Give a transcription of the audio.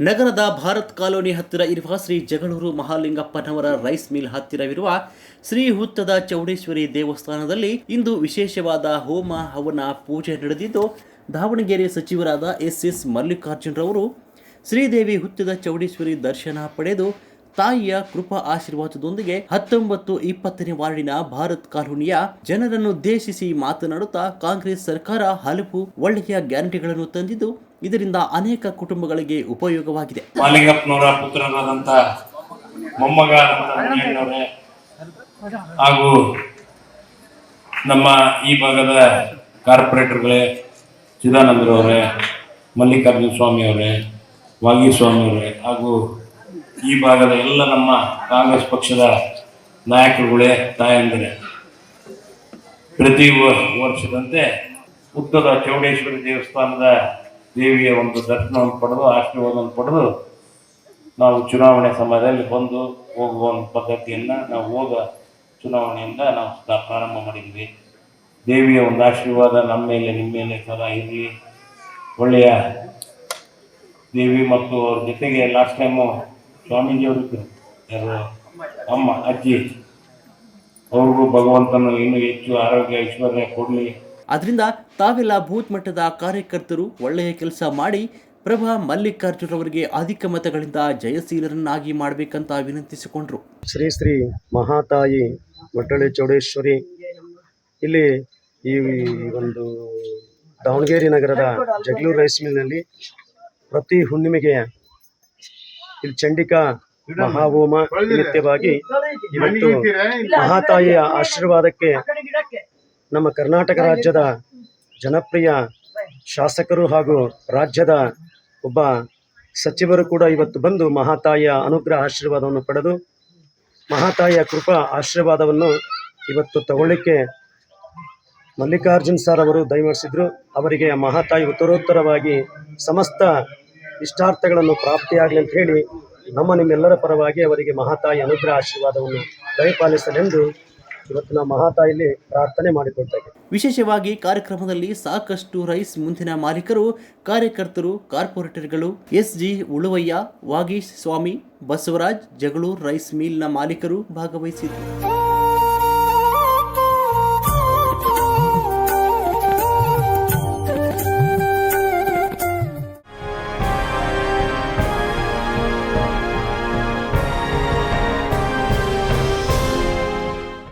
ನಗರದ ಭಾರತ್ ಕಾಲೋನಿ ಹತ್ತಿರ ಇರುವ ಶ್ರೀ ಜಗಳೂರು ಮಹಾಲಿಂಗಪ್ಪನವರ ರೈಸ್ ಮಿಲ್ ಹತ್ತಿರವಿರುವ ಶ್ರೀ ಹುತ್ತದ ಚೌಡೇಶ್ವರಿ ದೇವಸ್ಥಾನದಲ್ಲಿ ಇಂದು ವಿಶೇಷವಾದ ಹೋಮ ಹವನ ಪೂಜೆ ನಡೆದಿದ್ದು, ದಾವಣಗೆರೆ ಸಚಿವರಾದ ಎಸ್ ಎಸ್ ಮಲ್ಲಿಕಾರ್ಜುನರವರು ಶ್ರೀದೇವಿ ಹುತ್ತದ ಚೌಡೇಶ್ವರಿ ದರ್ಶನ ಪಡೆದು ತಾಯಿಯ ಕೃಪಾ ಆಶೀರ್ವಾದದೊಂದಿಗೆ ಹತ್ತೊಂಬತ್ತು ಇಪ್ಪತ್ತನೇ ವಾರ್ಡಿನ ಭಾರತ್ ಕಾಲೋನಿಯ ಜನರನ್ನುದ್ದೇಶಿಸಿ ಮಾತನಾಡುತ್ತಾ ಕಾಂಗ್ರೆಸ್ ಸರ್ಕಾರ ಹಲವು ಒಳ್ಳೆಯ ಗ್ಯಾರಂಟಿಗಳನ್ನು ತಂದಿದ್ದು ಇದರಿಂದ ಅನೇಕ ಕುಟುಂಬಗಳಿಗೆ ಉಪಯೋಗವಾಗಿದೆ. ಮಾಲಿಂಗಪ್ಪನವರ ಪುತ್ರರಾದಂಥ ಮೊಮ್ಮಗ ಹಾಗೂ ನಮ್ಮ ಈ ಭಾಗದ ಕಾರ್ಪೊರೇಟರ್ಗಳೇ, ಚಿದಾನಂದರವರೇ, ಮಲ್ಲಿಕಾರ್ಜುನ ಸ್ವಾಮಿಯವರೇ, ವಾಗೀಸ್ವಾಮಿಯವರೇ, ಹಾಗೂ ಈ ಭಾಗದ ಎಲ್ಲ ನಮ್ಮ ಕಾಂಗ್ರೆಸ್ ಪಕ್ಷದ ನಾಯಕರುಗಳೇ, ತಾಯಂದಿರೇ. ಪ್ರತಿ ವರ್ಷದಂತೆ ಉತ್ತರ ಚೌಡೇಶ್ವರಿ ದೇವಸ್ಥಾನದ ದೇವಿಯ ಒಂದು ದರ್ಶನವನ್ನು ಪಡೆದು, ಆಶೀರ್ವಾದವನ್ನು ಪಡೆದು ನಾವು ಚುನಾವಣೆ ಸಮಯದಲ್ಲಿ ಬಂದು ಹೋಗುವ ಒಂದು ಪದ್ಧತಿಯನ್ನು ನಾವು ಹೋಗ ಚುನಾವಣೆಯಿಂದ ನಾವು ಪ್ರಾರಂಭ ಮಾಡಿದ್ವಿ. ದೇವಿಯ ಒಂದು ಆಶೀರ್ವಾದ ನಮ್ಮ ಮೇಲೆ, ನಿಮ್ಮ ಮೇಲೆ ಸದಾ ಇರಲಿ. ಒಳ್ಳೆಯ ದೇವಿ ಮತ್ತು ಅವ್ರ ಜೊತೆಗೆ ಲಾಸ್ಟ್ ಟೈಮು ಸ್ವಾಮೀಜಿಯವರು ಅವರು ಯಾರು? ಅಮ್ಮ, ಅಜ್ಜಿ. ಅವ್ರಿಗೂ ಭಗವಂತನು ಇನ್ನೂ ಹೆಚ್ಚು ಆರೋಗ್ಯ, ಐಶ್ವರ್ಯ ಕೊಡಲಿ. ಅದರಿಂದ ತಾವೆಲ್ಲ ಬೂತ್ ಮಟ್ಟದ ಕಾರ್ಯಕರ್ತರು ಒಳ್ಳೆಯ ಕೆಲಸ ಮಾಡಿ ಪ್ರಭಾ ಮಲ್ಲಿಕಾರ್ಜುನರವರಿಗೆ ಅಧಿಕ ಮತಗಳಿಂದ ಜಯಶೀಲರನ್ನಾಗಿ ಮಾಡಬೇಕಂತ ವಿನಂತಿಸಿಕೊಂಡರು. ಶ್ರೀ ಶ್ರೀ ಮಹಾತಾಯಿ ಮಟ್ಟಳೆ ಚೌಡೇಶ್ವರಿ, ಇಲ್ಲಿ ಈ ಒಂದು ದಾವಣಗೆರೆ ನಗರದ ಜಗಳೂರು ರೈಸ್ ಮಿಲ್ನಲ್ಲಿ ಪ್ರತಿ ಹುಣ್ಣಿಮೆಗೆ ಇಲ್ಲಿ ಚಂಡಿಕಾ ಮಹಾಹೋಮ ನಿತ್ಯವಾಗಿ ಇವತ್ತು ಮಹಾತಾಯಿಯ ಆಶೀರ್ವಾದಕ್ಕೆ ನಮ್ಮ ಕರ್ನಾಟಕ ರಾಜ್ಯದ ಜನಪ್ರಿಯ ಶಾಸಕರು ಹಾಗೂ ರಾಜ್ಯದ ಒಬ್ಬ ಸಚಿವರು ಕೂಡ ಇವತ್ತು ಬಂದು ಮಹಾತಾಯಿಯ ಅನುಗ್ರಹ ಆಶೀರ್ವಾದವನ್ನು ಪಡೆದು, ಮಹಾತಾಯಿಯ ಕೃಪಾ ಆಶೀರ್ವಾದವನ್ನು ಇವತ್ತು ತಗೊಳ್ಳಿಕ್ಕೆ ಮಲ್ಲಿಕಾರ್ಜುನ್ ಸರ್ ಅವರು ದಯಮಾಡಿಸಿದ್ರು ಅವರಿಗೆ ಮಹಾತಾಯಿ ಉತ್ತರೋತ್ತರವಾಗಿ ಸಮಸ್ತ ಇಷ್ಟಾರ್ಥಗಳನ್ನು ಪ್ರಾಪ್ತಿಯಾಗಲಿ ಅಂತ ಹೇಳಿ ನಮ್ಮ ನಿಮ್ಮೆಲ್ಲರ ಪರವಾಗಿ ಅವರಿಗೆ ಮಹಾತಾಯಿ ಅನುಗ್ರಹ ಆಶೀರ್ವಾದವನ್ನು ದಯಪಾಲಿಸಲೆಂದು ಇವತ್ತು ಮಹಾತಾಯಿಲಿ ಪ್ರಾರ್ಥನೆ ಮಾಡಿಕೊಳ್ತಾ ಇದ್ದೇವೆ ವಿಶೇಷವಾಗಿ ಕಾರ್ಯಕ್ರಮದಲ್ಲಿ ಸಾಕಷ್ಟು ರೈಸ್ ಮುಂದಿನ ಮಾಲೀಕರು, ಕಾರ್ಯಕರ್ತರು, ಕಾರ್ಪೊರೇಟರ್ಗಳು S G Uluvayya, Vageesh Swamy, Basavaraj Jagalur rice ಮಿಲ್ನ ಮಾಲೀಕರು ಭಾಗವಹಿಸಿದರು